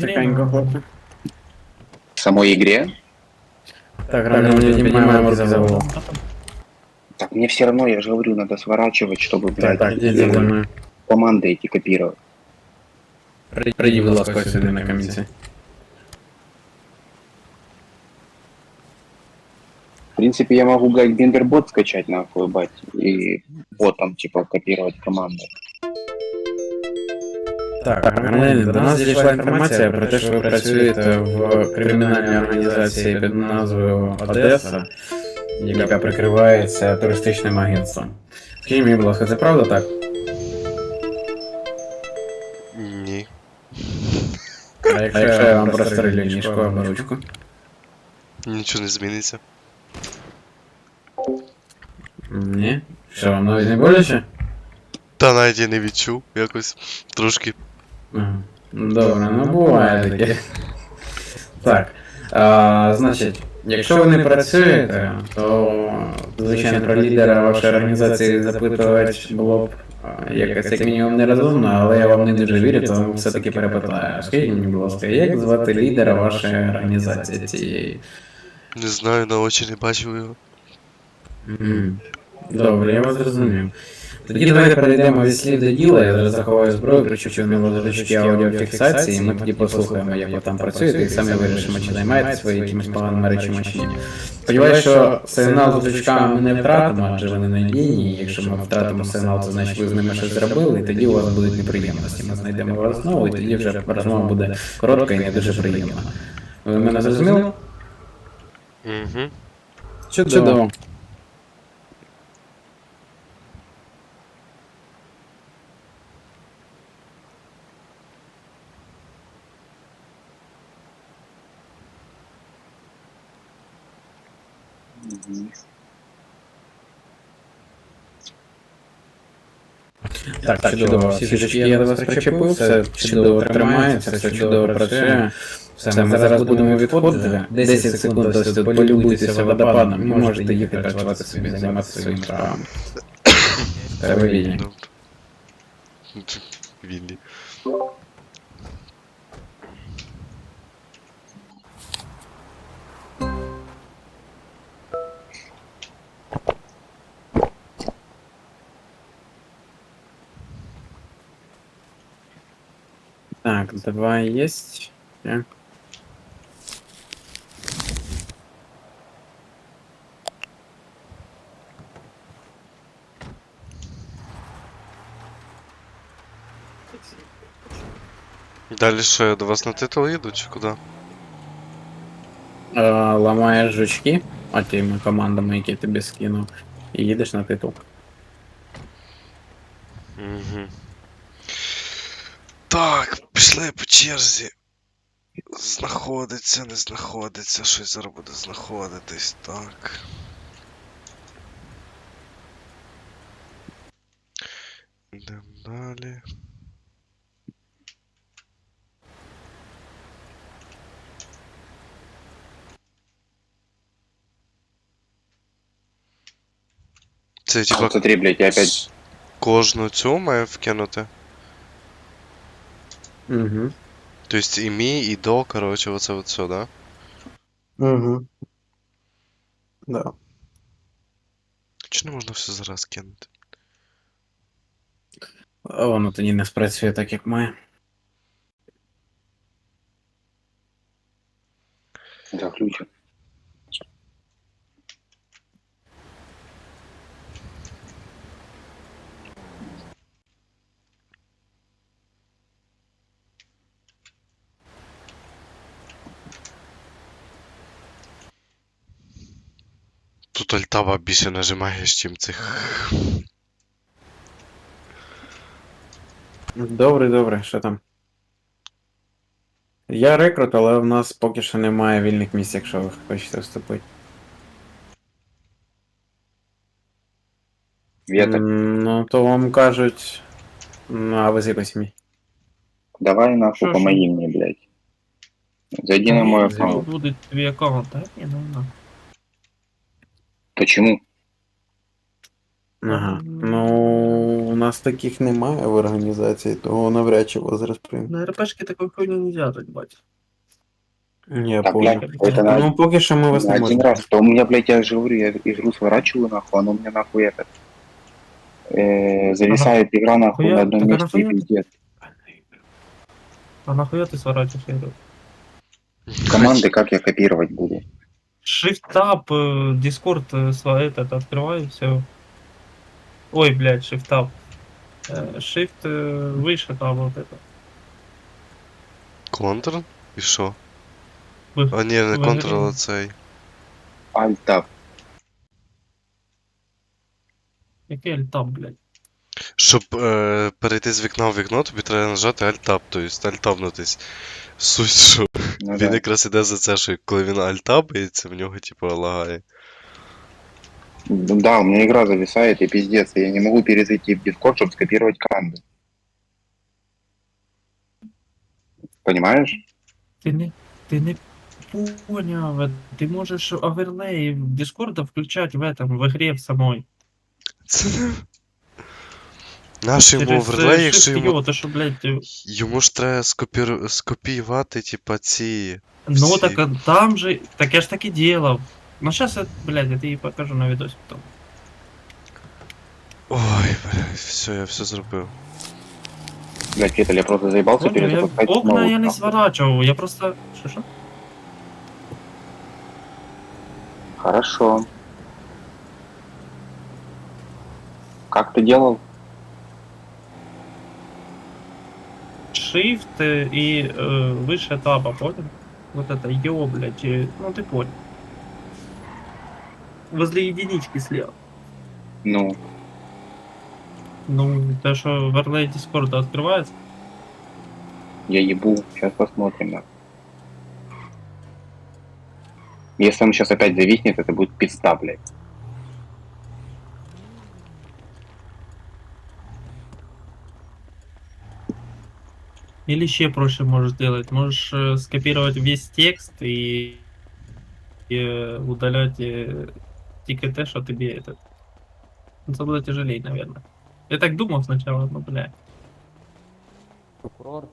Тихенько, хлопці. В самой игре? Так, реально не піднімаємо мозги за голову. Так мне все равно, я же говорю, надо сворачивать, чтобы, Так, блядь, так, ідіть за мною. команды эти копировать. Прийдіть, будь ласка, сюди на комісію. В принципе, я могу, блядь, гендербот скачать, нахуй, бать, и ботом, типа, копировать команды. Так, громадянин, до нас дійшла інформація про те, що ви працюєте в кримінальній організації під назвою Одеса, яка прикривається туристичним агентством. Скажіть мені, будь ласка, це правда так? Ні. А якщо я вам прострелю ніжку або ручку? Нічого не зміниться. Ні? Що, вам навіть не боляче? Та навіть я не відчув якось трошки. Ага. Добре, ну буває таке. Так. А, значить, якщо ви не працюєте, то звичайно про лідера вашої організації запитувати було б якось як мінімум нерозумно, але я вам не дуже вірю, тому все-таки перепитаю. Скажіть мені, будь ласка, як звати лідера вашої організації цієї? Не знаю, на очі не бачив його. Добре, я вас зрозумів. Тоді давайте перейдемо від слів до діла, я зараз заховаю зброю, причому на ложечки аудіофіксації, і ми тоді послухаємо, як ви там працюєте, і самі вирішимо, чи займаєтесь ви якимись поганими речами чи ні. Сподіваюсь, що сигнал з звучками ми не втратимо, адже вони надійні, і якщо ми втратимо сигнал, то значить ви з ними щось зробили, і тоді у вас будуть неприємності. Ми знайдемо вас знову, і тоді вже розмова буде коротка і не дуже приємна. Ви мене зрозуміли? Угу. Так, так, чудово. Всі фішечки я до вас причепив, все чудово тримається, все чудово працює. Все, ми зараз будемо відходити. 10 секунд ось тут полюбуйтеся водопадом і можете їхати працювати собі, займатися своїми справами. Та ви вільні. Вільні. Так, давай есть. Я. Далі що, я до вас на титул їду чи куди? Е, ламаєш жучки, а тими командами, які я тобі скинув, і їдеш на титул. Пішли по черзі. Знаходиться, не знаходиться, щось зараз буде знаходитись, так. Йдемо далі. Це типа Смотри, блядь, я опять... кожну цю має вкинути. Угу. есть и ми, и до, короче, вот это вот все, да? Угу. Да. Чи не можна все зараз кинути? А Воно тоді не спрацює так, як має. Да, ключ. Тут альтава більше нажимаєш, чим цих. Добре, добре, що там? Я рекрут, але в нас поки що немає вільних місць, якщо ви хочете вступити. М, Ну, то вам кажуть. Ну, а ви з якої сім'ї? давай нахуй Шо, шо? помоги мне, блядь. Зайди на мой Тут аккаунт. буде твій аккаунт, так? Ні, ну, ну. Почему? Ага. Ну, у нас таких немає в організації, то навряд чи вас зараз приймуть. На РПшки такой хуйни нельзя так, бать. Я Так, понял. блядь, это на, Ну, поки що ми вас на не один можемо. раз. То у меня, блядь, я же говорю, я игру сворачиваю, нахуй, оно у меня нахуй этот... Э, зависает игра нахуй Нахуя? на одном Так а месте и нахуя? пиздец. А нахуя ты сворачиваешь игру? Команды как я копировать буду? Shift-Tab, э, Discord э, этот, открывай, все. Ой, блядь, Shift-Tab. Shift э, выше там вот это. Контр? Що? Ви- А не ви- контр, а цей. Альтап. Який Alt-Tab, блядь? Щоб е, перейти з вікна в вікно, тобі треба нажати Alt-Tab, тобто альтабнутись. Суть, що Ну, він да. якраз іде за це, що коли він альтабається, в нього типу лагає. Да, у меня игра зависает, и пиздец, и я не могу перезайти в Discord, чтобы скопировать команды. Понимаешь? Ти не, ти не поняв, ти можеш оверлей в Discord включать в этом, в игре в самой. Це не. Наш йому Через, оверлей, е, якщо Shift йому. його, то що, блядь, е, Йому ж треба скопір... скопіювати, типа, ці. ну Всі. так а там же, так я ж так и делал. Ну сейчас, я, блядь, я тебе покажу на видосе потом. Ой, блядь, все, я все зробив. Блядь, Фетель, я просто заебался Понял, я перезапускать окна снова, я не нахуй. сворачивал, я просто... Что, что? Хорошо. Как ты делал? Shift и э, выше таба, понял? Вот это ё, блядь, э, ну ты понял. Возле единички слева. Ну, Ну, то, что верлей Дискорда открывается. я ебу. Сейчас посмотрим. Да. Если он сейчас опять зависнет, это будет пизда, блядь. Или еще проще можешь сделать. Можешь э, скопировать весь текст и, и, э, удалять э, тільки что тебе этот. Ну, Це буде тяжелее, наверное. Я так думал сначала, ну бля. прокурор.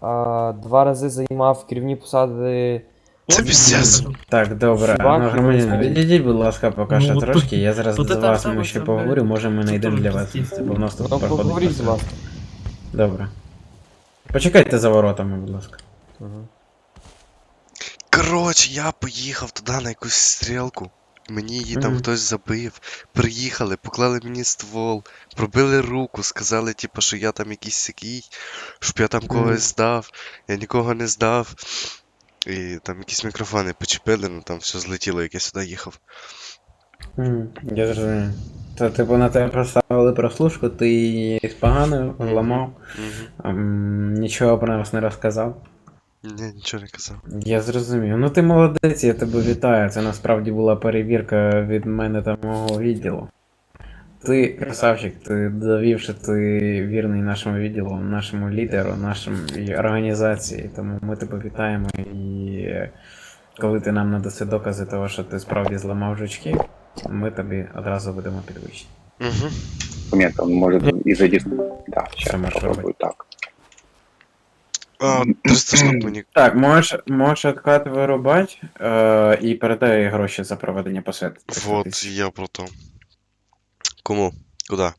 А, два рази займав керівні посади. Це Помнишь, пиздец. я кажу? Так, добре. Чувак, Ну, громадянин, ну, відійдіть, будь ласка, поки Ну, що от трошки. Я зараз тут з це вас саме ще це, поговорю, блядь, може ми це знайдемо теж для вас пиздець. місце, бо в нас тут Ну, проходить. поговоріть, будь працює. ласка. Добре. Почекайте за воротами, будь ласка. Коротше, я поїхав туди на якусь стрілку. Мені її там Мгм. хтось забив. Приїхали, поклали мені ствол, пробили руку, сказали, типу, що я там якийсь сякий, щоб я там когось здав. Я нікого не здав. І там якісь мікрофони почепили, ну там все злетіло, як я сюди їхав. Мгм, Я зрозумів. То, типу, на тебе поставили прослушку, ти її споганив, зламав, Угу. ам, нічого про нас не розказав. Ні, нічого не казав. Я зрозумів. Ну ти молодець, я тебе вітаю. Це насправді була перевірка від мене та мого відділу. Ти красавчик, ти довів, що ти вірний нашому відділу, нашому лідеру, нашій організації. Тому ми тебе вітаємо і е, коли ти нам надаси докази того, що ти справді зламав жучки, ми тобі одразу будемо підвищення. Угу. Ні, там може і за дис... Да, сейчас Что можешь попробую так. А, 300 штук мені. Так, можеш, можеш откат вирубати е, і передай гроші за проведення посвят. Вот, я про то. Кому? Куда?